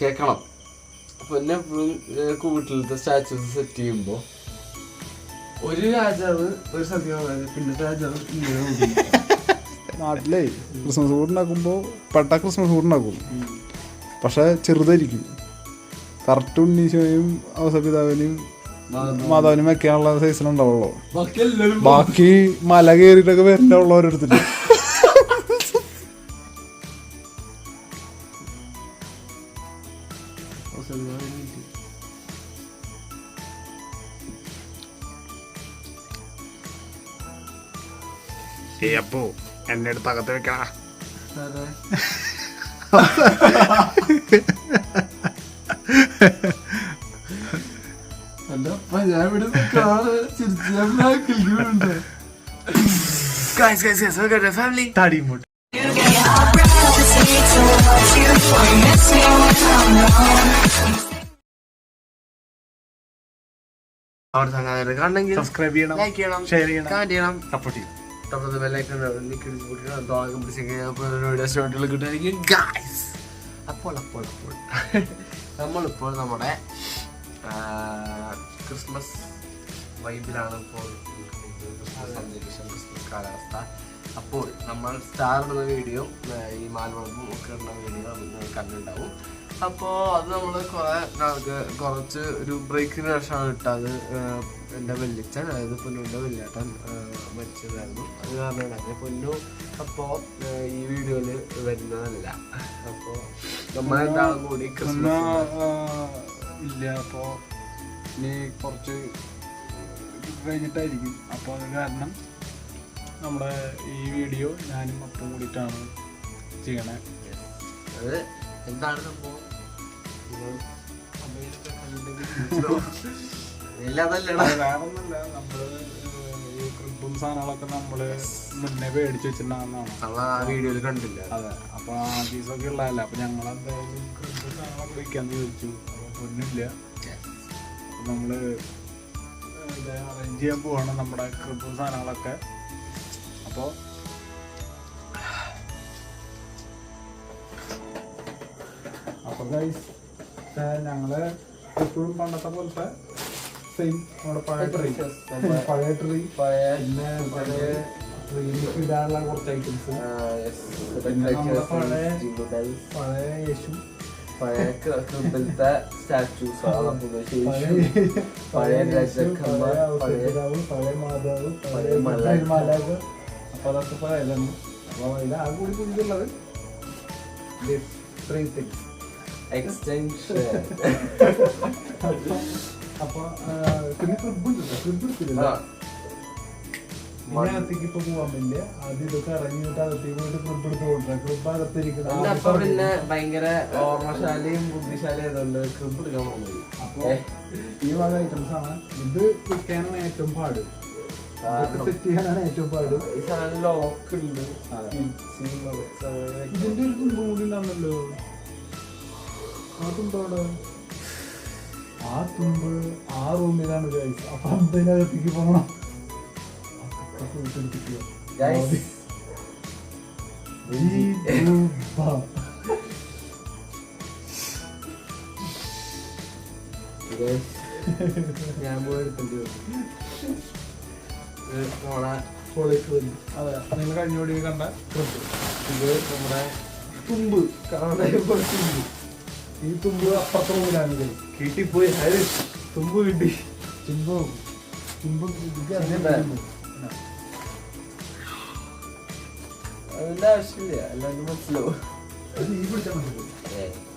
കേക്കണം. അപ്പൊ എന്നെ എപ്പോഴും വീട്ടിലത്തെ സ്റ്റാച്യൂസ് സെറ്റ് ചെയ്യുമ്പോ ഒരു രാജാവ് ഒരു സത്യമാണ് പിന്നെ രാജാവ്. നാട്ടിലേ ക്രിസ്മസ് കൂട്ടുണ്ടാക്കുമ്പോൾ പട്ട ക്രിസ്മസ് കൂട്ടുണ്ടാക്കും പക്ഷെ ചെറുതായിരിക്കും. കറക്റ്റ് ഉണ്ണീശോയും അവസപിതാവിനെയും മാതാവിനും വെക്കാനുള്ള സൈസിലുണ്ടാവുള്ളൂ ബാക്കി മല കയറിയിട്ടൊക്കെ വരണ്ടാവുള്ളൂ ഓരോരുത്തർ family. തടിമുട്ട്. അവിടെ തന്നെ കണ്ടെങ്കിൽ സബ്സ്ക്രൈബ് ചെയ്യണം ലൈക്ക് ചെയ്യണം ഷെയർ ചെയ്യണം കമന്റ് ചെയ്യണം. സപ്പോർട്ട് ചെയ്യണം. തൊട്ടത് ബെല്ലൈക്കൺ വീഡിയോ കിട്ടുമായിരിക്കും ഗായ്സ് അപ്പോൾ അപ്പോൾ അപ്പോൾ. നമ്മളിപ്പോൾ നമ്മുടെ ക്രിസ്മസ് വൈബിലാണ് ഇപ്പോൾ ക്രിസ്മസ് കാലാവസ്ഥ. അപ്പോൾ നമ്മൾ സ്റ്റാർ ഇടുന്ന വീഡിയോ ഈ മാൽവളപ്പും ഒക്കെ ഇടുന്ന വീഡിയോ നിങ്ങൾ കണ്ടിട്ടുണ്ടാവും. അപ്പോൾ അത് നമ്മൾ കുറേ കുറച്ച് ഒരു ബ്രേക്കിന് ശേഷമാണ് ഇട്ടത്. എന്റെ വല്യച്ഛൻ അതായത് പൊന്നുവിന്റെ വല്യേട്ടൻ മരിച്ചതായിരുന്നു. അത് കാരണമാണ് അങ്ങനെ പൊന്നു അപ്പോൾ ഈ വീഡിയോയിൽ വരുന്നതല്ല. അപ്പോൾ നമ്മൾ നമ്മളെന്താളും കൂടി ഇല്ല. അപ്പോൾ ഇനി കുറച്ച് കഴിഞ്ഞിട്ടായിരിക്കും. അപ്പോൾ അത് കാരണം നമ്മുടെ ഈ വീഡിയോ ഞാനും അപ്പം കൂടിയിട്ടാണ് ചെയ്യണേ. അത് എന്താണ് സംഭവം? നമ്മൾ ഈ ക്രിബും സാധനങ്ങളൊക്കെ നമ്മൾ മുന്നേ മേടിച്ചു വെച്ചിട്ടുണ്ടാകുന്നതാണ് വീഡിയോയിൽ കണ്ടില്ല. അതെ അപ്പൊ ആ പീസൊക്കെ ഉള്ളതല്ല. അപ്പൊ ഞങ്ങൾ എന്തായാലും ക്രിബും സാധനങ്ങളൊക്കെ വെക്കാന്ന് ചോദിച്ചു അപ്പൊ പൊന്നില്ല നമ്മൾ അറേഞ്ച് ചെയ്യാൻ പോവാണ് നമ്മുടെ ക്രിബും സാധനങ്ങളൊക്കെ. അപ്പോൾ അപ്പോൾ ഗൈസ് ഞങ്ങൾ എപ്പോഴും പണ്ടത്തെ പോലത്തെ സെയിം നമ്മുടെ പഴയ ട്രീ പഴയ ട്രീ പിന്നെ പഴയ ട്രീയിലേക്ക് ഇടാനുള്ള കുറച്ച് ഐറ്റംസ്. പിന്നെ നമ്മുടെ പഴയ. പഴയ യേശു. പഴയ ക്രിബിലത്തെ സ്റ്റാച്യൂസ് പഴയ രാജാക്കന്മാർ പഴയ പഴയ മാതാവ് പഴയ. മലാഖ അപ്പൊ അതൊക്കെ പഴയതാണ് അപ്പൊ ഇത് കൂടി കുടിക്കുള്ളത് ത്രീ തിങ്സ് എക്സ്റ്റൻഷൻ അപ്പൊ പിന്നെ ക്രിബ് ഉണ്ട് ക്രിബ് എടുത്തില്ല ഇതിനകത്തേക്ക് ഇപ്പൊ പോവാൻ പറ്റില്ല. ആദ്യം ഇതൊക്കെ ഇറങ്ങിയിട്ട് അകത്തേക്ക് പോയിട്ട് ക്രിബ് എടുത്ത് കൊണ്ടുവരാം. ക്രിബ് അകത്തിരിക്കുന്ന അപ്പൊ പിന്നെ ഭയങ്കര ഓർമ്മശാലയും ബുദ്ധിശാലയും ആയതുകൊണ്ട് ക്രിബ് എടുക്കാൻ പോകുന്നത് അപ്പൊ ഈ വക ഐറ്റംസ് ആണ്. ഇത് വിൽക്കാനാണ് ഏറ്റവും പാട്. സെറ്റ് ചെയ്യാനാണ് ഏറ്റവും പാട്. ഈ സാധനം ലോക്ക് ഉണ്ട്. ഇതിന്റെ ഒരു തുമ്പ് കൂടി തുമ്പ് അവിടെ ആ തുമ്പ് ആ റൂമിലാണ് ഗൈസ് അപ്പൊ അതിനകത്തേക്ക് പോകണം ഞാൻ പോയി എടുക്കേണ്ടി വരും ഇത് നമ്മളെ പൊളിക്ക് വരും അതെ നിങ്ങൾ കഴിഞ്ഞ വീഡിയോ കണ്ട ഇത് നമ്മുടെ തുമ്പ്. കാണാൻ ഈ തുമ്പ് അപ്പുറത്തെ റൂമിലാണ് കിട്ടിപ്പോയി. അത് തുമ്പ് കിട്ടി. തുമ്പ്. തുമ്പ്. അതിന്റെ ആവശ്യമില്ല. അല്ലാണ്ട് മനസ്സിലാവും. അത് ഈ പിടിച്ചാൽ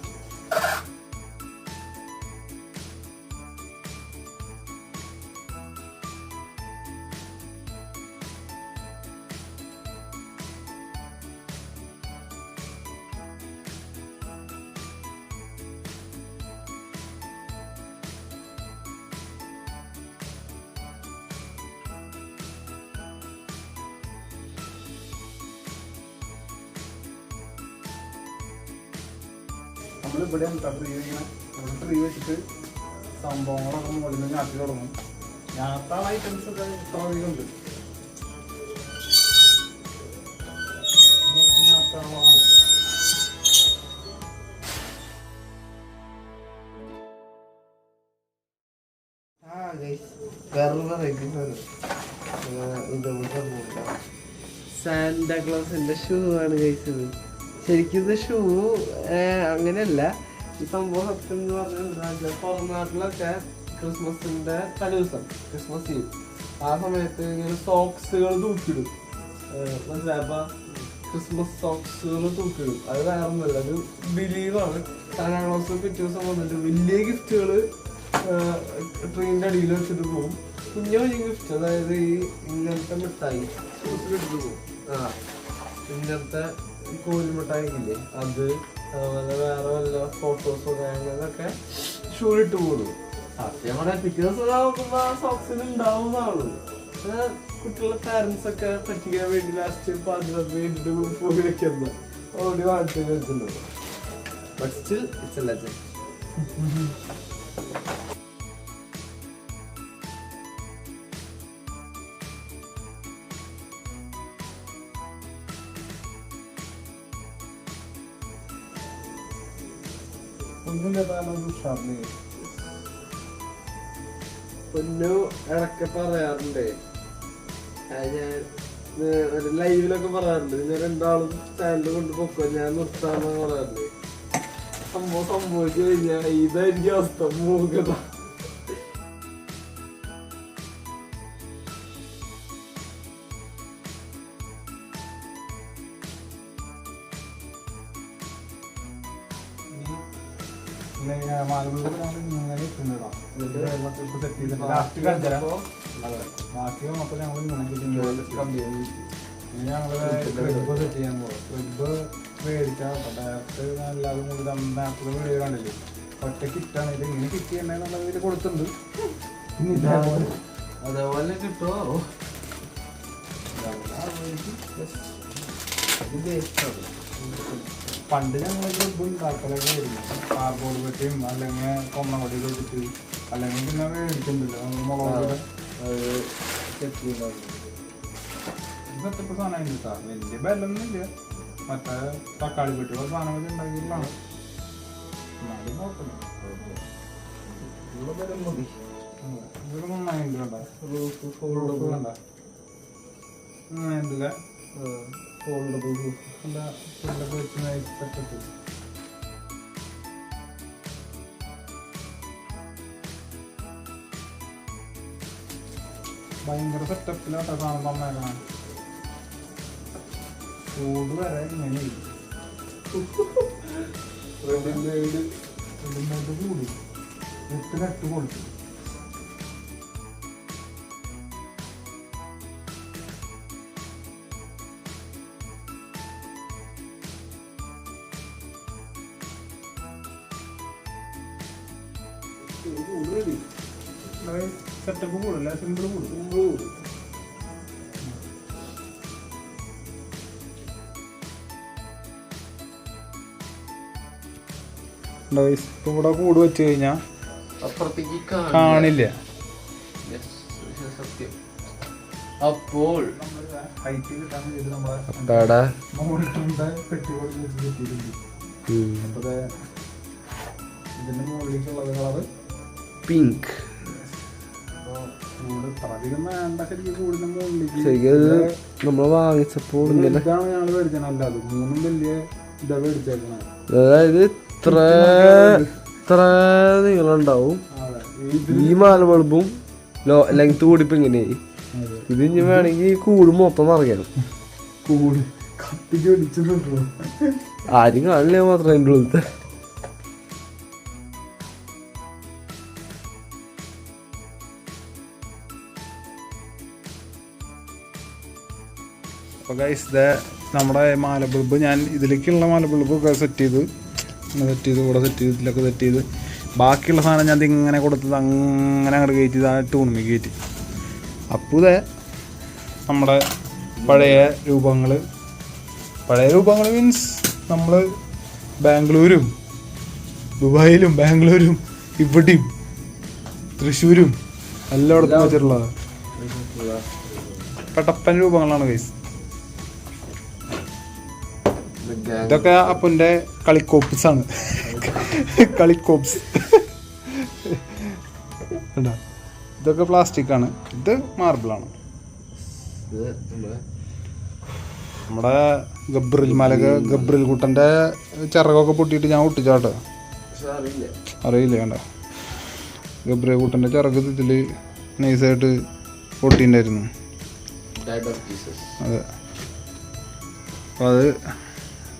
നമ്മളിവിടെ ഇവിടെയാണ് ടബ് റിവ്യൂ ചെയ്യണം നമുക്ക് റിവ്യൂ വെച്ചിട്ട് സംഭവങ്ങളൊക്കെ മുകളിൽ നിന്ന് ആക്കി തുടങ്ങും. യാത്രാ ഐറ്റംസ് ഒക്കെ ഇത്ര അധികം ഉണ്ട് ഞാത്താളാണ് വേറൊരു വെറൈറ്റി ഷൂ ആണ് കഴിച്ചത് ശരിക്കും ഷൂ അങ്ങനെയല്ല. ഈ സംഭവം എന്ന് പറഞ്ഞാൽ പുറം നാട്ടിലൊക്കെ ക്രിസ്മസിന്റെ തലേദിവസം ക്രിസ്മസ് ഈവ്. ആ സമയത്ത് ഇങ്ങനെ സോക്സുകൾ തൂക്കിടും. മനസ്സിലായപ്പോ ക്രിസ്മസ് സോക്സുകൾ തൂക്കിടും. അത് വേറെ ഒരു ബിലീവാണ് സാന്റാക്ലോസ് പിറ്റേ ദിവസം വന്നിട്ട് വലിയ ഗിഫ്റ്റുകൾ ട്രെയിനിന്റെ അടിയിൽ വെച്ചിട്ട് പോകും. കുഞ്ഞു കുഞ്ഞു ഗിഫ്റ്റ് അതായത് ഈ ഇങ്ങനത്തെ മിഠായി. ഇട്ടിട്ട് പോകും. ആ ഇങ്ങനത്തെ കോലിമിഠായിക്കില്ലേ അത് അതുപോലെ വേറെ വല്ല ഫോട്ടോസോ കാര്യങ്ങളൊക്കെ ഷൂളിട്ട് പോകുന്നു സത്യം പറഞ്ഞാൽ പിറ്റേ ദിവസം ആ സോക്സിൽ ഉണ്ടാവുന്നതാണ് കുട്ടികളുടെ പാരൻസ് ഒക്കെ പറ്റിക്കാൻ വേണ്ടി ലാസ്റ്റ് പതിനൊന്ന് വേണ്ടിട്ട് പോയി വെക്കുന്നത് ഓടി വാങ്ങിച്ചു വെക്കുന്നത് ബട്ട് ലെജൻഡ് ഒന്നും കേട്ടാലും ഉഷാറിന് പൊന്നു ഇടയ്ക്ക് പറയാറുണ്ട് ഞാൻ ലൈവിലൊക്കെ പറയാറുണ്ട് ഞാൻ രണ്ടാളും ചാനൽ കൊണ്ട് പൊക്കോ ഞാൻ നിർത്താന്ന് പറയാറുണ്ട് സംഭവം സംഭവിച്ചു കഴിഞ്ഞാൽ ഇതായിരിക്കും അവസ്ഥ മൂകത ലാസ്റ്റ് ബാക്കി ഞങ്ങൾ സെറ്റ് ചെയ്യാൻ പോകും ക്രിബ് മേടിച്ചാൽ ഡയറക്റ്റ് എല്ലാവരും കൂടി നേരത്തെ വീഡിയോ കണ്ടില്ലേ? ഒറ്റ കിറ്റാണ് ഇത് ഇങ്ങനെ കിറ്റ് ചെയ്യണമെന്നുള്ള ഇതിൽ കൊടുത്തിട്ടുണ്ട്. അതേപോലെ കിട്ടുമോ പണ്ട് ഞങ്ങൾ ഉണ്ടാക്കലൊക്കെ ആയിരുന്നു. കാർബോർഡ് പെട്ടിയും അല്ലെങ്കിൽ കൊന്നകൊടി വെച്ചിട്ട് അല്ലെങ്കിൽ പിന്നെ മേടിച്ചിട്ടുണ്ടല്ലോ നമ്മൾ മുളക് സത്യപ്പ സാധനം കേട്ടോ വലിയ ബലൊന്നുമില്ല മറ്റേ തക്കാളി പെട്ടിയുള്ള സാധനങ്ങൾ ഉണ്ടാക്കിയിട്ടുള്ളതാണ്. എന്നാലും കുഴപ്പമില്ല. ഇതൊക്കെ നന്നായിട്ടുണ്ട് കണ്ടോ റൂഫ് കണ്ടോ നന്നായിട്ടില്ല ഫോൾഡബിൾ എന്താ പുല്ലൊക്കെ വെച്ച് നൈസ് സെറ്റപ്പ് ഭയങ്കര സെറ്റപ്പിലാട്ടോ സാധനം തന്നേക്കണം ചൂട് വരെ ഇങ്ങനെ റെഡിമെയ്ഡ് റെഡിമെയ്ഡ് കൂടി എട്ടിനെട്ട് കൊടുത്തു സെറ്റപ്പ് കൂടില്ല സിമ്പിൾ കൂടും ഇപ്പം ഇവിടെ കൂട് വെച്ച് കഴിഞ്ഞാൽ അപ്പുറത്തേക്ക് കാണില്ല. അപ്പോൾ പിങ്ക് അധികം വേണ്ട ശരിക്കും മുകളിലേക്ക് നമ്മൾ വാങ്ങിച്ചപ്പോൾ ഇങ്ങനെ ഇതാണ് ഞങ്ങൾ മേടിച്ചത് അല്ല മൂന്നും വലിയ ഇതാ മേടിച്ചേക്കണേ അതായത് ഇത്ര ഇത്ര നീളം ഉണ്ടാവും ഈ മാല ബൾബും ലോ ലെങ്ത് കൂടിപ്പോ ഇങ്ങനെയായി. ഇത് ഇനി വേണമെങ്കിൽ കൂട് മൊത്തം നിറയാണ്. കൂട് കത്തിക്ക് ആരും കാണില്ല മാത്രം അതിന്റെ ഉള്ളിലത്തെ അപ്പോൾ ഗൈസ് ഇത് നമ്മുടെ മാല ബൾബ് ഞാൻ ഇതിലേക്കുള്ള മാല ബൾബൊക്കെ സെറ്റ് ചെയ്ത് ഇങ്ങനെ സെറ്റ് ചെയ്ത് ഇവിടെ സെറ്റ് ചെയ്ത് ഇതിലൊക്കെ സെറ്റ് ചെയ്ത്. ബാക്കിയുള്ള സാധനം ഞാൻ ഇങ്ങനെ കൊടുത്തത് അങ്ങനെ അങ്ങോട്ട് കയറ്റി ആ ടൂണിമി കയറ്റി അപ്പോൾ ഇതേ നമ്മുടെ പഴയ രൂപങ്ങൾ പഴയ രൂപങ്ങൾ മീൻസ് നമ്മൾ ബാംഗ്ലൂരും ദുബായിലും ബാംഗ്ലൂരും ഇവിടെയും തൃശ്ശൂരും എല്ലായിടത്തും വെച്ചിട്ടുള്ളത്. പെട്ടപ്പൻ രൂപങ്ങളാണ് ഗൈസ് ഇതൊക്കെ അപ്പന്റെ കളിക്കോപ്സ്. ആണ് കളിക്കോപ്സ്? ഇതൊക്കെ പ്ലാസ്റ്റിക് ആണ്. ഇത് മാർബിളാണ് നമ്മുടെ ഗബ്രിൽ മലക ഗബ്രിൽ കുട്ടന്റെ ചിറകൊക്കെ പൊട്ടിയിട്ട് ഞാൻ ഒട്ടിച്ചാട്ടോ അറിയില്ല. വേണ്ട ഗബ്രിൽ കുട്ടന്റെ ചിറക് ഇതിൽ നൈസായിട്ട് പൊട്ടിണ്ടായിരുന്നു. അതെ. അപ്പോൾ അത്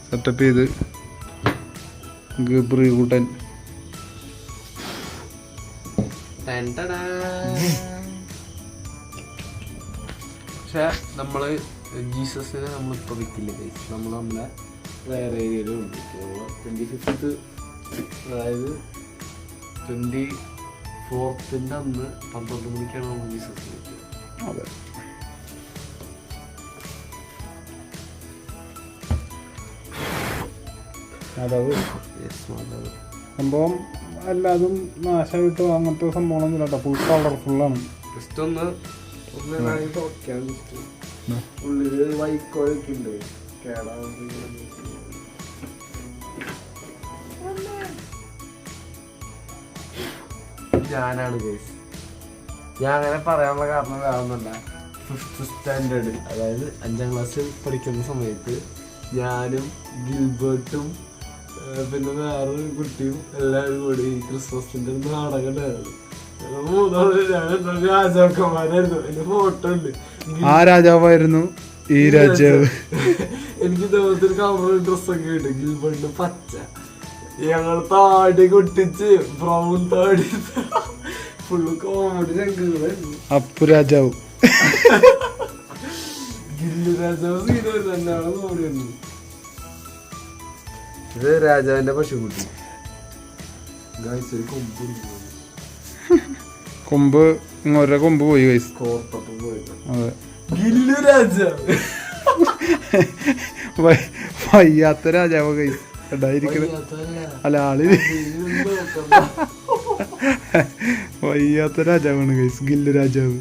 സെറ്റപ്പ് ചെയ്ത് ഗബ്രി കൂട്ടൻ. പക്ഷെ നമ്മൾ ജീസസിനെ നമ്മളിപ്പോ വിൽക്കില്ല. നമ്മൾ നമ്മളെ വേറെ ഏരിയയിലും ഉണ്ട് ട്വന്റി ഫിഫ്ത്ത് അതായത് ട്വന്റി ഫോർത്തിന്റെ അന്ന് പന്ത്രണ്ട് മണിക്കാണ് നമ്മൾ ജീസസ് വിൽക്കുന്നത് അതെ. മാതാവ്. സംഭവം എല്ലാതും നാശമായിട്ട് അങ്ങനത്തെ സംഭവമൊന്നുമില്ല കേട്ടോ. ഫുൾ കളർഫുള്ളാണ് ജസ്റ്റ് ഒന്ന് ഉള്ളിൽ ഉണ്ട്. കേടാവുന്ന ഞാനാണ് കേസ് ഞാൻ അങ്ങനെ പറയാനുള്ള കാരണം വേറൊന്നല്ല ഫിഫ്ത്ത് സ്റ്റാൻഡേർഡ് അതായത് അഞ്ചാം ക്ലാസ്സിൽ പഠിക്കുന്ന സമയത്ത് ഞാനും ഗിൽബർട്ടും പിന്നെ വേറൊരു കുട്ടിയും എല്ലാവരും കൂടി ഈ ക്രിസ്മസിന്റെ ഒരു നാടകം ഉണ്ടായിരുന്നു. മൂന്നാൾ രാജാക്കന്മാരായിരുന്നു. എന്റെ ഫോട്ടോ ഉണ്ട്. ആ രാജാവായിരുന്നു ഈ രാജാവ്. എനിക്ക് ഇതേപോലത്തെ കളർ ഡ്രസ്സൊക്കെ കിട്ടും ഗിൽബണ്ട് പച്ച. ഞങ്ങൾ താടി കൊട്ടിച്ച് ബ്രൗൺ താടി. ഫുള്ള് കോമഡി രംഗങ്ങളായിരുന്നു. അപ്പു രാജാവ്. ഗില്ല് രാജാവ് സീനായിരുന്നു എന്നാണ് കോമഡിയായിരുന്നു ഇത് രാജാവിന്റെ പശുക്കുട്ടി കൊമ്പ് ഇങ്ങോട്ടെ കൊമ്പ് പോയി ഗൈസ് അതെ. വയ്യാത്ത രാജാവ് കൈസ് ഉണ്ടായിരിക്കണ അല്ല ആൾ വയ്യാത്ത രാജാവാണ് കൈസ് ഗില്ല് രാജാവ്.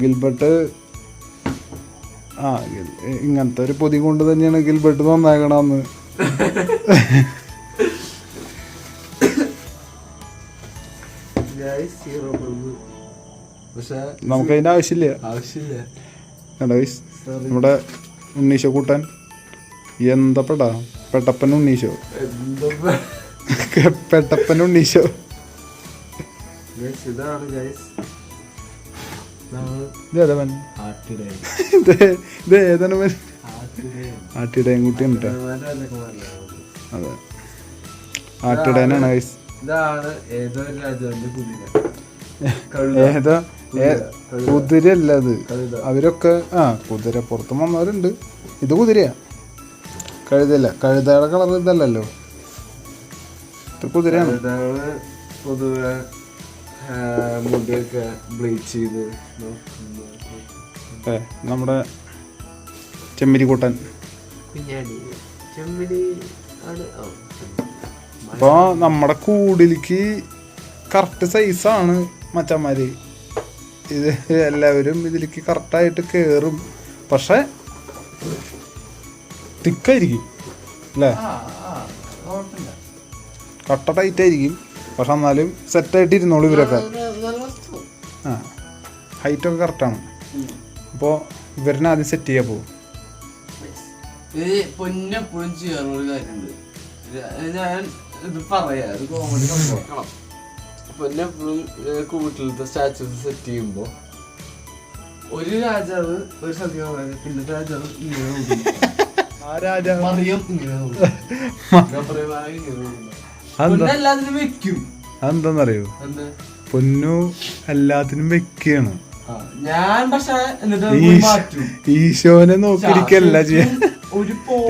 ഗിൽബർട്ട് ആ ഇങ്ങനത്തെ ഒരു പൊതി കൊണ്ട് തന്നെയാണ് ഗിൽബർട്ട് പക്ഷെ നമുക്ക് അതിന്റെ ആവശ്യമില്ല. ആവശ്യമില്ല നമ്മുടെ ഉണ്ണീശോ കൂട്ടാൻ പെടാ? പെട്ടപ്പൻ ഉണ്ണീശോ. എന്താ പെട്ടപ്പൻ ഉണ്ണീശോ. ഇതാണ് ഗൈസ് ഇത് ഏതാണ് ആട്ടിടയൻ. കുട്ടിയാണ് കേട്ടോ അതെ. ആട്ടിടയനാണ് ഗൈസ്. ഏതോ കുതിരയല്ല അത്. അവരൊക്കെ ആ കുതിര പുറത്തു വന്നവരുണ്ട്. ഇത് കുതിരയാ. കഴുതല്ല കഴുതയുടെ കളർ ഇതല്ലല്ലോ. ഇത് കുതിരയാണ്. പൊതുവെ മുടിയൊക്കെ ബ്ലീച്ച് ചെയ്ത്. ഏ നമ്മുടെ ചെമ്മരി കൂട്ടൻ അപ്പോൾ നമ്മുടെ കൂടിലേക്ക് കറക്റ്റ് സൈസാണ് മച്ചന്മാര്. ഇത് എല്ലാവരും ഇതിലേക്ക് കറക്റ്റായിട്ട് കയറും പക്ഷെ തിക്കായിരിക്കും അല്ലേ? ആ, ആ, കുഴപ്പമില്ല. കട്ട ടൈറ്റ് ആയിരിക്കും. പക്ഷെ എന്നാലും സെറ്റായിട്ട് ഇരുന്നോളൂ ഇവരൊക്കെ. ആ ഹൈറ്റൊക്കെ കറക്റ്റാണ് അപ്പോൾ ഇവരിനെ ആദ്യം സെറ്റ് ചെയ്യാൻ പോകും പൊന്നെപ്പോഴും ചെയ്യാനുള്ള ഒരു കാര്യമുണ്ട്. ഇത് ഞാൻ ഇത് പറയാ. ഇത് കോമഡി സംഭവം പൊന്നെപ്പോഴും കൂട്ടിലത്തെ സ്റ്റാച്ചുസ് സെറ്റ് ചെയ്യുമ്പോ ഒരു രാജാവ് ഒരു പറയുന്നത് പിന്നെ രാജാവ് ഇങ്ങനെ. ആ രാജാവ്. മറിയം ഇങ്ങനെ പൊന്ന് എല്ലാത്തിനും വെക്കും. അതെന്താന്നറിയോ? പൊന്നു എല്ലാത്തിനും വെക്കാണ്. ഞാൻ പക്ഷെ ഈശോനെ നോക്കിയിരിക്കല്ല ചെയ്യാൻ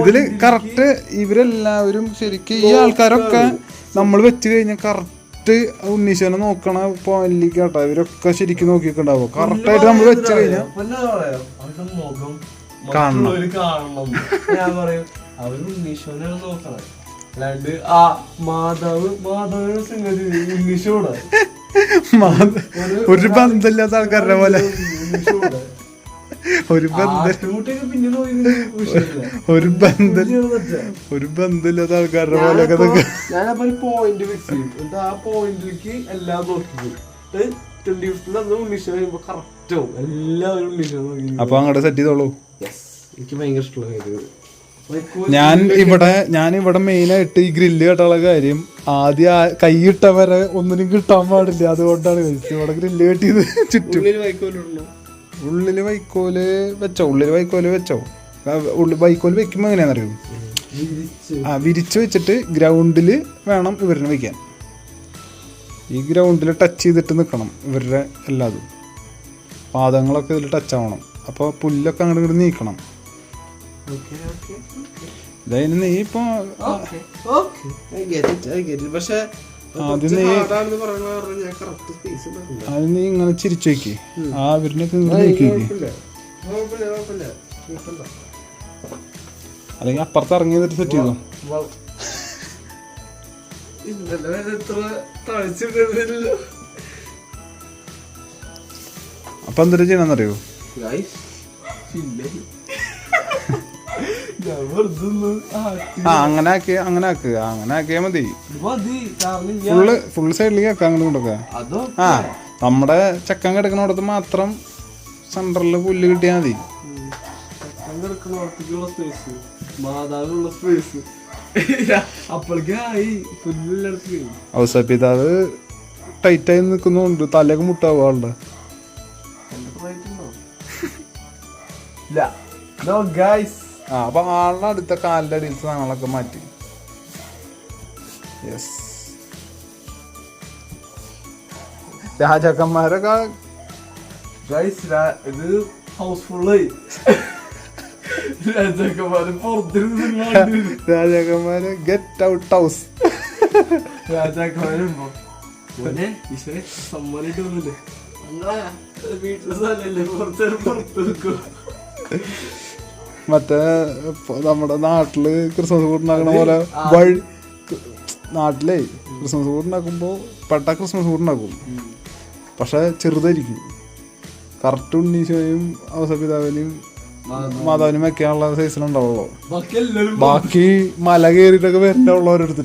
ഇതിൽ കറക്റ്റ് ഇവരെല്ലാവരും ശരിക്കും ഈ ആൾക്കാരൊക്കെ നമ്മൾ വെച്ച് കഴിഞ്ഞാൽ കറക്റ്റ് ഉണ്ണീശോനെ നോക്കണ പോയിലേക്ക് കേട്ടോ. ഇവരൊക്കെ ശരിക്കും നോക്കിയിട്ടുണ്ടാവും? കറക്റ്റ് ആയിട്ട് നമ്മൾ വെച്ച് കഴിഞ്ഞാൽ കാണണം. ഞാൻ പറയും അവർ ഉണ്ണീശോനെ നോക്കണത്. അല്ലാണ്ട് ആ മാതാവ് മാതാവിനെ സംഗതി ഉണ്ണീഷോടെ ഒരു ബന്ധമില്ലാത്ത ആൾക്കാരുടെ പോലെ. ഒരു ബന്ധം. ഒരു ബന്ധം. ഒരു ബന്ധമില്ലാത്ത ആൾക്കാരുടെ പോലെ ഒക്കെ ഞാനപ്പോ ഒരു പോയിന്റ് ഫിക്സ് ചെയ്യും എന്നിട്ട് ആ പോയിന്റിലേക്ക് എല്ലാം നോക്കി ട്വന്റി ഫിഫ്റ്റിൽ അന്ന് ഉണ്ണീഷൻ കഴിയുമ്പോ കറക്റ്റ് ആവും. എല്ലാവരും നോക്കി അപ്പൊ അങ്ങോട്ട് സെറ്റ് ചെയ്തോളൂ. എനിക്ക് ഭയങ്കര ഇഷ്ടമുള്ള കാര്യം ഞാൻ ഇവിടെ ഞാൻ ഇവിടെ മെയിൻ ആയിട്ട് ഈ ഗ്രില്ല് കെട്ടാനുള്ള കാര്യം. ആദ്യം ആ കൈയിട്ടവരെ ഒന്നിനും കിട്ടാൻ പാടില്ല. അതുകൊണ്ടാണ് കഴിച്ചത്. ഇവിടെ ഗ്രില്ല് കെട്ടിയത് ചുറ്റും. ഉള്ളിൽ വൈക്കോൽ വെച്ചോ. ഉള്ളിൽ വൈക്കോൽ വെച്ചോ. ഉള്ളിൽ ഉള്ളി വൈക്കോൽ വെക്കുമ്പോ എങ്ങനെയാണെന്നറിയോ വിരിച്ച് ആ വിരിച്ച് വെച്ചിട്ട് ഗ്രൗണ്ടിൽ വേണം ഇവരിനെ വെക്കാൻ. ഈ ഗ്രൗണ്ടിൽ ടച്ച് ചെയ്തിട്ട് നിൽക്കണം ഇവരുടെ എല്ലാതും. പാദങ്ങളൊക്കെ ഇതിൽ ടച്ച് ആവണം. അപ്പോൾ പുല്ലൊക്കെ അങ്ങോട്ട് ഇങ്ങോട്ട് നീക്കണം. നീ ഇറ്റ് പക്ഷേ അത് നീ ഇങ്ങനെ ചിരിച്ചു വെക്കേ ആ ഇവരിനൊക്കെ ഇങ്ങനെ നീക്കി വെക്ക് കുഴപ്പമില്ല കുഴപ്പമില്ല കുഴപ്പമില്ല. കുഴപ്പമില്ല. അല്ലെങ്കിൽ അപ്പുറത്ത് ഇറങ്ങി എന്നിട്ട് സെറ്റ് ചെയ്തോ? അപ്പം എന്തൊരു ചെയ്യണമെന്നറിയോ ആ അങ്ങനെ ആക്കി അങ്ങനെ ആക്ക്. അങ്ങനെ മതി. ഫുള്ള് ഫുൾ സൈഡിലേക്ക് ആക്കാം അങ്ങോട്ട് കൊണ്ടൊക്കെ ആ നമ്മുടെ ചക്കൻ കിടക്കുന്നിടത്ത് മാത്രം സെന്ററിൽ പുല്ല് കിട്ടിയാൽ മതി. ഔസപിതാവ് ടൈറ്റായി നിൽക്കുന്നുണ്ട്. തലയൊക്കെ മുട്ടാവും ആളുടെ? ഇല്ല. ഗൈസ് ആ അപ്പൊ ആളുടെ അടുത്ത കാലിന്റെ അടിയിൽ സാധനങ്ങളൊക്കെ മാറ്റി. യെസ് രാജാക്കന്മാരൊക്കെ ഇത് ഹൗസ്ഫുള്ളായി രാജാക്കന്മാര് പുറത്തിരുന്ന്. രാജാക്കന്മാര് ഗെറ്റ് ഔട്ട് ഹൗസ് രാജാക്കന്മാരുണ്ടോ? സമ്മാനിട്ട് വന്നില്ലേ? വീട്ടിലെ സ്ഥലല്ലേ പുറത്തേക്ക് പുറത്ത് വെക്കും മറ്റേ നമ്മുടെ നാട്ടിൽ ക്രിസ്മസ് കൂട്ടുണ്ടാക്കണ പോലെ വഴി നാട്ടിലേ ക്രിസ്മസ് കൂട്ടുണ്ടാക്കുമ്പോൾ പെട്ട ക്രിസ്മസ് കൂട്ടുണ്ടാക്കും. പക്ഷെ ചെറുതായിരിക്കും. കറക്റ്റ് ഉണ്ണീശോയും അവസപിതാവിനെയും മാതാവിനും വെക്കാനുള്ള സൈസിലുണ്ടാവുള്ളൂ. ബാക്കി മല കയറിയിട്ടൊക്കെ ഞാൻ പറയട്ടെ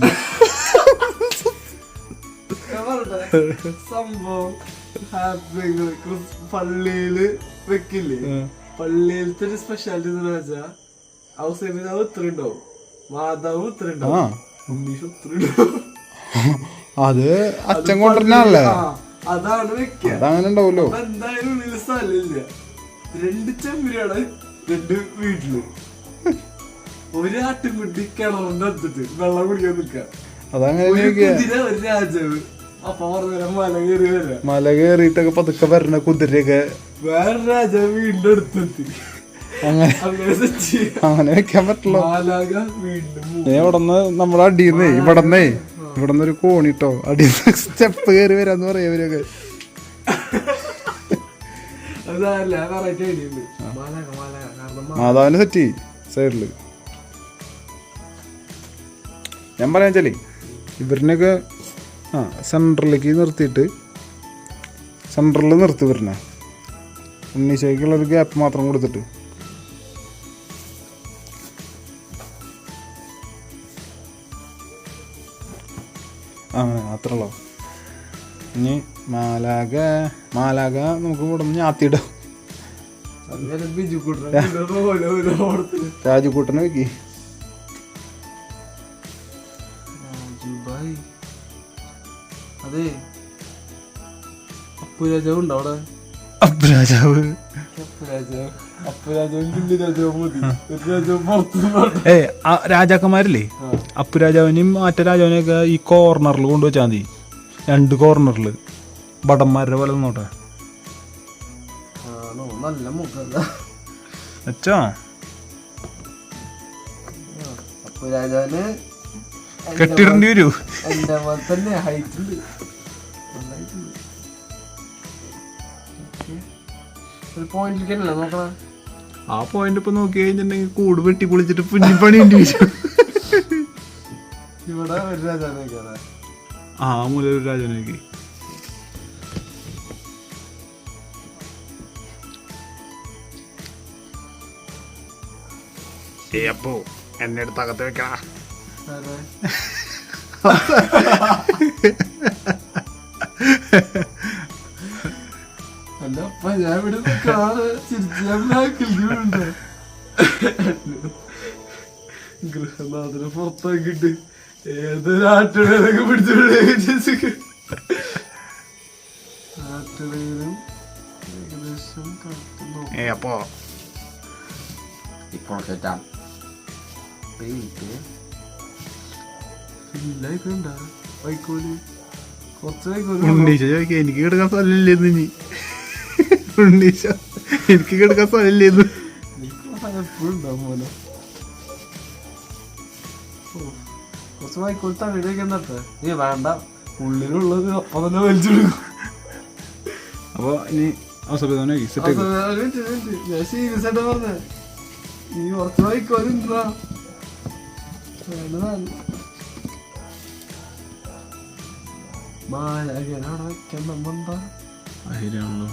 സംഭവം പള്ളിയിൽ വെക്കില്ലേ? പള്ളിയിലത്തെ ഒരു സ്പെഷ്യാലിറ്റി എന്ന് വെച്ചാ ഔസേബിതാവ് ഇത്ര ഉണ്ടാവും. മാതാവും ഇത്ര ഉണ്ടാവും. ഉണ്ണീഷ് ഇത്ര ഉണ്ടാവും. അത് അച്ഛൻ കൊണ്ടുവരുന്നല്ലേ ആ, അതാണ് അതങ്ങനെ ഉണ്ടാവുമല്ലോ. എന്തായാലും ഉള്ളിൽ സ്ഥലമില്ല. രണ്ട് ചെമ്പരിയാണ് രണ്ട് വീട്ടിൽ. ഒരു ആട്ടിൻകുട്ടി കിണറിന്റെ അടുത്തിട്ട് വെള്ളം കുടിക്കാൻ നിൽക്കാം. അതങ്ങനെ ഒരു തന്നെയൊക്കെയാ. കുതിര ഒരു രാജാവ്. അപ്പൊ പറഞ്ഞ മല കയറി വരാം. മല കയറിയിട്ടൊക്കെ പതുക്കെ വരണ കുതിരയൊക്കെ വേറെ രാജാവ് വീണ്ടും അടുത്തെത്തി അങ്ങനെ അങ്ങനെ വെക്കാൻ പറ്റുള്ളൂ ഇവിടുന്ന് നമ്മുടെ അടിയിന്നേ ഇവിടുന്നേ ഇവിടുന്ന് ഒരു കോണിട്ടോ അടി സ്റ്റെപ്പ് കയറി വരാന്ന് പറയാ ഇവരൊക്കെ. മാതാവിനെ സെറ്റ് സൈഡിൽ ഞാൻ പറയാൻ വെച്ചാലേ ഇവരിനൊക്കെ ആ സെൻട്രലിലേക്ക് നിർത്തിയിട്ട് സെൻട്രലിൽ നിർത്തി ഇവരിനെ. ഉണ്ണീശോയ്ക്കുള്ള ഒരു ഗ്യാപ്പ് മാത്രം കൊടുത്തിട്ട്. അങ്ങനെ അത്ര ഉള്ളോ. ഇനി മാലാക മാലാക നമുക്ക് ഇവിടെ നിന്ന് ഞാത്തിയിടാം രാജുക്കൂട്ടനെ വെക്കി. അതെ. അപ്പു രാജാവ് ഉണ്ടോ അവിടെ? അപ്പ് രാജാവ് അപ്പു രാജാവ് അപ്പു രാജാവും കിള്ളി രാജാവും മതി ഒരു രാജാവ് ഏ രാജാക്കന്മാരില്ലേ? അപ്പു രാജാവിനെയും മറ്റേ രാജാവിനെയൊക്കെ ഈ കോർണറിൽ കൊണ്ടുവച്ചാൽ മതി. രണ്ട് കോർണറിൽ ബടന്മാരുടെ പോലെ നോട്ടെ നല്ല അപ്പു രാജാവിന് കെട്ടിടേണ്ടി വരൂ. ഹൈറ്റ് ഉണ്ട്. ഒരു പോയിന്റിലേക്കല്ല നോക്കണേ? ആ പോയിന്റ് ഇപ്പൊ നോക്കി കഴിഞ്ഞിട്ടുണ്ടെങ്കിൽ കൂട് വെട്ടി പൊളിച്ചിട്ട് പിന്നിപ്പണി ഉണ്ട് ഇവിടെ ഒരു രാജാവിനെ ആ മൂല ഒരു രാജാവിനേക്ക് ഏ അപ്പോ എന്നെ എടുത്ത് അകത്ത് വെക്കണ. അതെ. അല്ല അപ്പ ഞാൻ ഇവിടെ ബാക്കിലിരിക്കുന്നുണ്ട്. ഗൃഹനാഥനെ പുറത്താക്കിട്ട് ഏതൊരു ആട്ടിടയിലൊക്കെ പിടിച്ചിട്ട് ആട്ടിടയിലും ഏകദേശം കറക്റ്റ് നോക്കാം. ഏ അപ്പോ ഇപ്പോൾ കേട്ടാം ഇല്ലായിക്കണ്ട വൈക്കോൽ. കുറച്ച് വൈക്കോൽ ഉണ്ണീശ എനിക്ക് കിടക്കാൻ സ്ഥലമില്ലെന്ന് ഇനി. എനിക്ക് കിടക്കാൻ സ്ഥലമില്ലേ പോലെ കുറച്ച് വൈക്കോൽ തമിഴ് വയ്ക്കാൻ നട്ടെ നീ വേണ്ട ഉള്ളിലുള്ളത് അപ്പൊ തന്നെ വലിച്ചെടുക്കും അപ്പൊ ഇനി അവസരം. ഞാൻ സീരിയസ് ആയിട്ട് പറഞ്ഞേ നീ കുറച്ച് ഉണ്ടാ മാലകൻ അവിടെ വെക്കാൻ നമ്മെന്താ ശരിയാണല്ലോ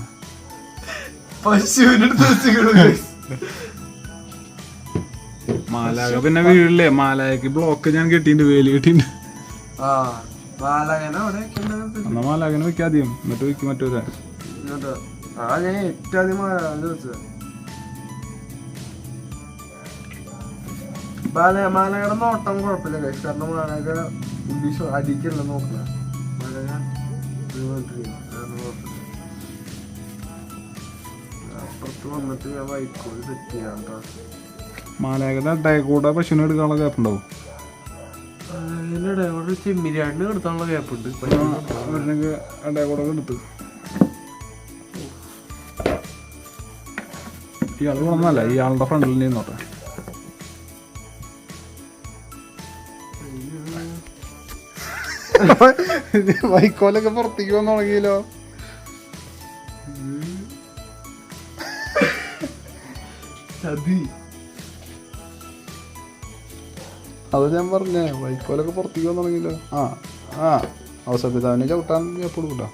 വെച്ചിട്ട് മാലാക പിന്നെ വീഴില്ലേ മാലായക്ക് ബ്ലോക്ക് ഞാൻ കിട്ടിയിട്ടുണ്ട് വേലി കിട്ടിയിട്ടുണ്ട്. എന്നാ മാലാകനെ എന്നിട്ട് വെക്കും മറ്റൊരു ആദ്യം മാലാകൻ വെച്ചത്. മാല മാലകയുടെ നോട്ടം കുഴപ്പമില്ല. കാരണം മാലക ഇംഗ്ലീഷ് അടിക്കല്ല നോക്കണ മാലക അപ്പുറത്ത് വന്നിട്ട് ഞാൻ വൈക്കോൽ സെറ്റ് ചെയ്യാം കേട്ടോ മാലാകയുടെ അട്ടയെ കൂടെ പശുവിനെ എടുക്കാനുള്ള ചെമ്മിരിയാടിന് എടുത്താനുള്ള കൂടെ എടുത്ത്. ഇയാൾ കൊണ്ടല്ല ഇയാളുടെ ഫ്രണ്ടിൽ നിന്നോട്ടെ വൈക്കോലൊക്കെ പുറത്തേക്ക് വന്നു തുടങ്ങിയല്ലോ ചതി അത് ഞാൻ പറഞ്ഞേ വൈക്കോലൊക്കെ പുറത്തേക്ക് വന്നു തുടങ്ങിയില്ല. ആ ആ അവസരപ്പിതാവിനെ ചവിട്ടാൻ എപ്പോഴും കൂട്ടാ.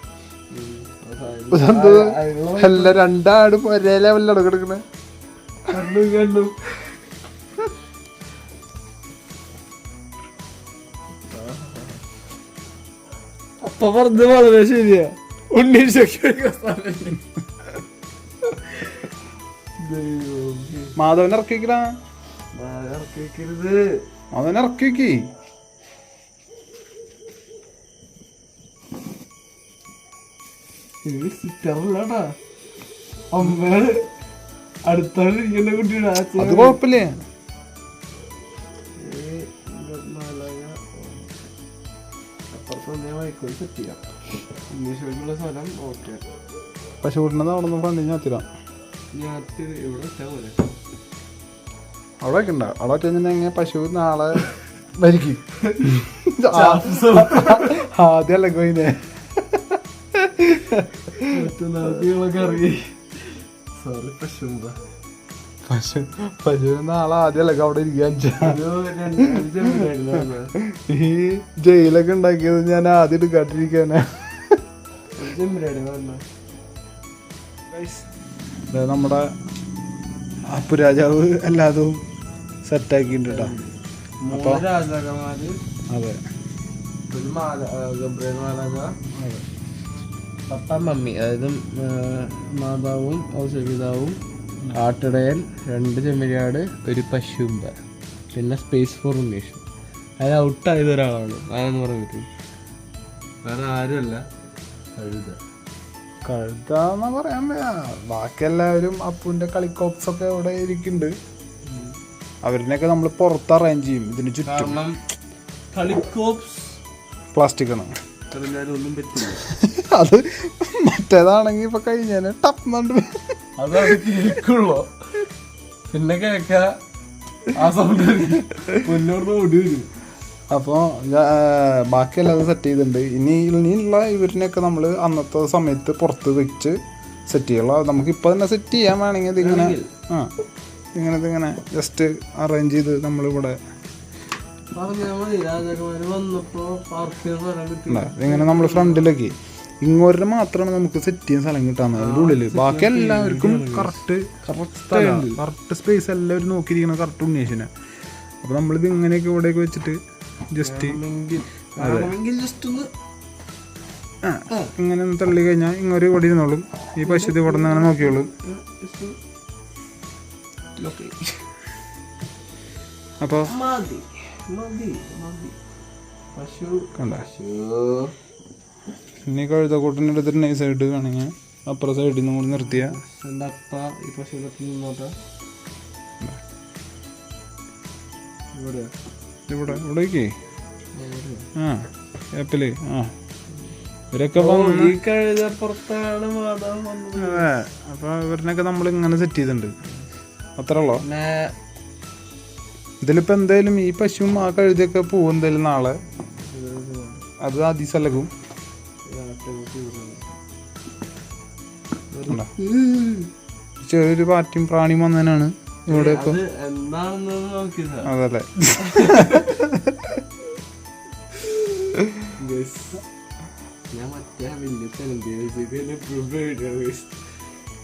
അല്ല രണ്ടാട് ഒരേ ലെവലിലാണ് കിടക്കണേ. കണ്ടു കണ്ടു അപ്പൊ പറഞ്ഞത് വളരെ ശരിയാ. ഉണ്ണീഷൊക്കെ മാധവൻ ഇറക്കിക്കടാ മാധവൻ ഇറക്കിക്ക് അത് കുഴപ്പമില്ലേ? അപ്പുറത്ത് വൈക്കോൽ സെറ്റ് ചെയ്യാം. ഉണ്ണീഷോയ്ക്കുള്ള സ്ഥലം ഓക്കെ പശു കൂട്ടുന്നത് അവിടെ നിന്ന് ഫ്രണ്ടിൽ ഞാൻ എത്തിരാം അവിടെ വെക്കണ്ട അവിടെ എങ്ങനെ പശു നാളെ മരിക്കും ആദ്യമല്ല കോയിനെ. പശു പശു നാളെ ആദ്യമല്ല അവിടെ ഇരിക്കാൻ ഈ ജയിലൊക്കെ ഉണ്ടാക്കിയത് ഞാൻ ആദ്യം എടുക്കാട്ടിരിക്കാനാ നമ്മുടെ അപ്പുരാജാവ് എല്ലാതും സെറ്റാക്കിയിട്ടുണ്ട് കേട്ടോ രാജാക്കന്മാര് അതെ. ഒരു അതെ. പപ്പ മമ്മി അതായത് മാതാവും ഔഷപിതാവും ആട്ടിടയൻ രണ്ട് ചെമ്മരിയാട് ഒരു പശുമ്പ പിന്നെ സ്പേസ് ഫോർ ഉണ്ണീഷ് അതിൽ ഔട്ടായത് ഒരാളാണ്. അതെന്ന് പറഞ്ഞിട്ട്? വേറെ ആരുമല്ല. കഴുത കഴുതാന്ന് പറയാൻ. ബാക്കി എല്ലാവരും അപ്പുവിന്റെ കളിക്കോപ്സൊക്കെ ഇവിടെ ഇരിക്കുന്നുണ്ട്. അവരിനൊക്കെ നമ്മൾ പുറത്ത് അറേഞ്ച് ചെയ്യും. ഇതിന് ചുറ്റും. കളിക്കോപ്സ് പ്ലാസ്റ്റിക് ആണ്. അത് മറ്റേതാണെങ്കിൽ ഇപ്പൊ കഴിഞ്ഞാൽ ടപ്പുന്നുണ്ട് അതാണ് പിന്നെ കേക്ക ആ സൗണ്ട് മുന്നോട്ട് ഓടി വരും. അപ്പോൾ ബാക്കിയെല്ലാം സെറ്റ് ചെയ്തിട്ടുണ്ട്. ഇനി ഇനിയുള്ള ഇവരിനെയൊക്കെ നമ്മൾ അന്നത്തെ സമയത്ത് പുറത്ത് വെച്ച് സെറ്റ് ചെയ്യണം. നമുക്ക് ഇപ്പോൾ തന്നെ സെറ്റ് ചെയ്യാൻ വേണമെങ്കിൽ ഇതിങ്ങനെ ആ ഇങ്ങനെ ഇതിങ്ങനെ ജസ്റ്റ് അറേഞ്ച് ചെയ്ത് നമ്മളിവിടെ ഇങ്ങനെ നമ്മൾ ഫ്രണ്ടിലേക്ക്. ഇങ്ങോട്ട് മാത്രമാണ് നമുക്ക് സെറ്റ് ചെയ്യാൻ സ്ഥലം കിട്ടാന്ന് അതിന്റെ ഉള്ളിൽ. ബാക്കി എല്ലാവർക്കും കറക്റ്റ് കറക്റ്റ് കറക്റ്റ് സ്പേസ് എല്ലാവരും നോക്കിയിരിക്കണം കറക്റ്റ് ഉണ്ണീഷിനെ അപ്പോൾ നമ്മളിത് ഇങ്ങനെയൊക്കെ ഇവിടെയൊക്കെ വെച്ചിട്ട് ജസ്റ്റ് ജസ്റ്റ് ഒന്ന് ഇങ്ങനെ തള്ളി കഴിഞ്ഞാൽ ഇങ്ങോട്ട് ഇവിടെ ഇരുന്നോളും. ഈ പശു ഇത് ഇവിടെ നിന്ന് നോക്കിയോളും. അപ്പോൾ കണ്ട. പശു. ഇനി കഴുതക്കൂട്ടിന്റെ എടുത്തിട്ട് സൈഡ് വേണമെങ്കിൽ അപ്പുറ സൈഡിൽ നിന്ന് കൂടി നിർത്തിയ. ഈ ഇവിടെ. ഇവിടെ ഇവിടേക്ക്? ആ ഏപ്പിൽ ആ. ഇവരൊക്കെ അതെ അപ്പൊ ഇവരിനൊക്കെ നമ്മൾ ഇങ്ങനെ സെറ്റ് ചെയ്തിട്ടുണ്ട്. അത്ര ഉള്ളോ? ഇതിലിപ്പോ എന്തായാലും ഈ പശുവും ആ കഴുതിയൊക്കെ പോവും എന്തായാലും നാളെ. അത് അതിസലകും? ചെറിയൊരു പാറ്റിയും പ്രാണിയും വന്നതിനാണ്. ഇവിടെ ഇപ്പൊ അതല്ലേ.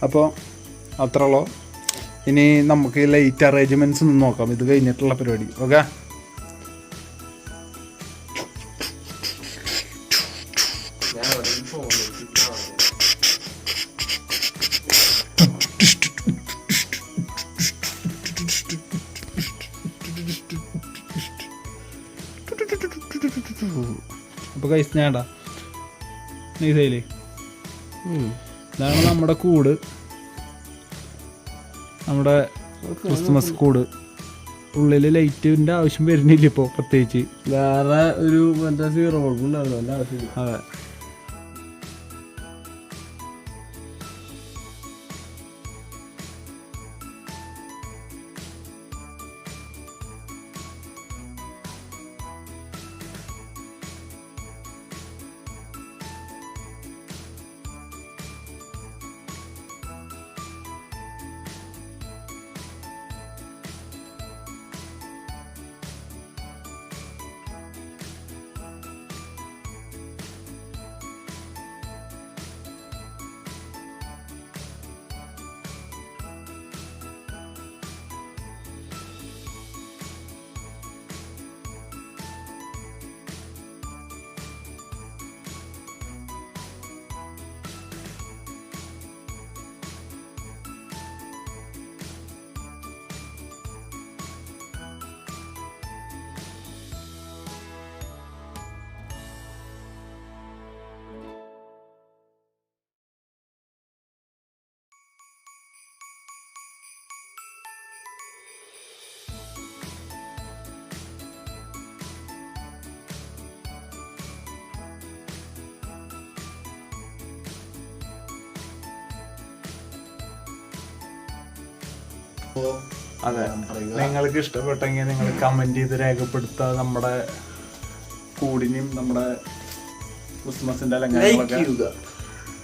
അപ്പോൾ അത്ര ഉള്ളോ. ഇനി നമുക്ക് ലൈറ്റ് അറേഞ്ച്മെന്റ്സ് ഒന്ന് നോക്കാം. ഇത് കഴിഞ്ഞിട്ടുള്ള പരിപാടി. ഓക്കെ കഴിച്ച് ഞാണ്ടാ ഇതാണ് നമ്മുടെ കൂട്. നമ്മുടെ ക്രിസ്മസ് കൂട്. ഉള്ളിൽ ലൈറ്റിന്റെ ആവശ്യം വരുന്നില്ല ഇപ്പോൾ പ്രത്യേകിച്ച്. വേറെ ഒരു മറ്റേ സീറോ ബൾബ് ഉണ്ടായിരുന്നു ആവശ്യം അതെ. അതെ. നിങ്ങൾക്ക് ഇഷ്ടപ്പെട്ടെങ്കിൽ നിങ്ങൾ കമന്റ് ചെയ്ത് രേഖപ്പെടുത്തുക. നമ്മുടെ കൂടിനും നമ്മുടെ ക്രിസ്മസിന്റെ അലങ്കാരങ്ങളൊക്കെ.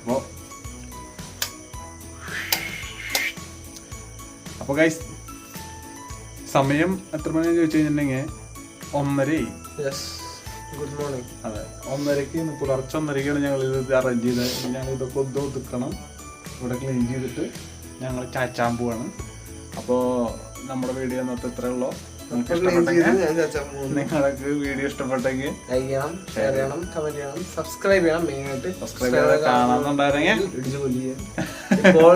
അപ്പോ അപ്പൊ ഗൈസ് സമയം എത്ര മണി ചോദിച്ചു കഴിഞ്ഞിട്ടുണ്ടെങ്കിൽ? ഒന്നരയായി യെസ് ഗുഡ് മോർണിംഗ് അതെ. ഒന്നരക്ക് പുലർച്ചെ ഒന്നരക്കാണ് ഞങ്ങൾ ഇത് അറേഞ്ച് ചെയ്തത്. ഞങ്ങൾ ഇതൊക്കെ ഒതുക്കണം. ഇവിടെ ക്ലീൻ ചെയ്തിട്ട് ഞങ്ങൾ ചാച്ചാൻ പോവാണ്. അപ്പോൾ നമ്മുടെ വീഡിയോ ഇന്നത്തെ ഇത്രേ ഉള്ളൂ. നിങ്ങൾക്ക് ഇഷ്ടപ്പെട്ടെങ്കിൽ നിങ്ങൾക്ക് വീഡിയോ ഇഷ്ടപ്പെട്ടെങ്കിൽ ലൈക്ക് ചെയ്യണം ഷെയർ ചെയ്യണം കമന്റ് ചെയ്യണം സബ്സ്ക്രൈബ് ചെയ്യണം മെയിൻ സബ്സ്ക്രൈബ് ചെയ്ത് ഇടിച്ചു ഇപ്പോൾ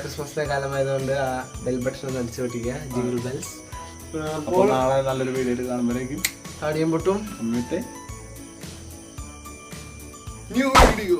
ക്രിസ്മസിന്റെ കാലമായതുകൊണ്ട് ആ ബെൽ ബട്ടൺ ഒന്ന് അടിച്ചു പൊട്ടിക്കുക ജിംഗിൾ ബെൽസ് അപ്പോൾ നാളെ നല്ലൊരു വീഡിയോ കാണുമ്പോഴേക്കും ആടിയും പൊട്ടും. എന്നിട്ട് ന്യൂ വീഡിയോ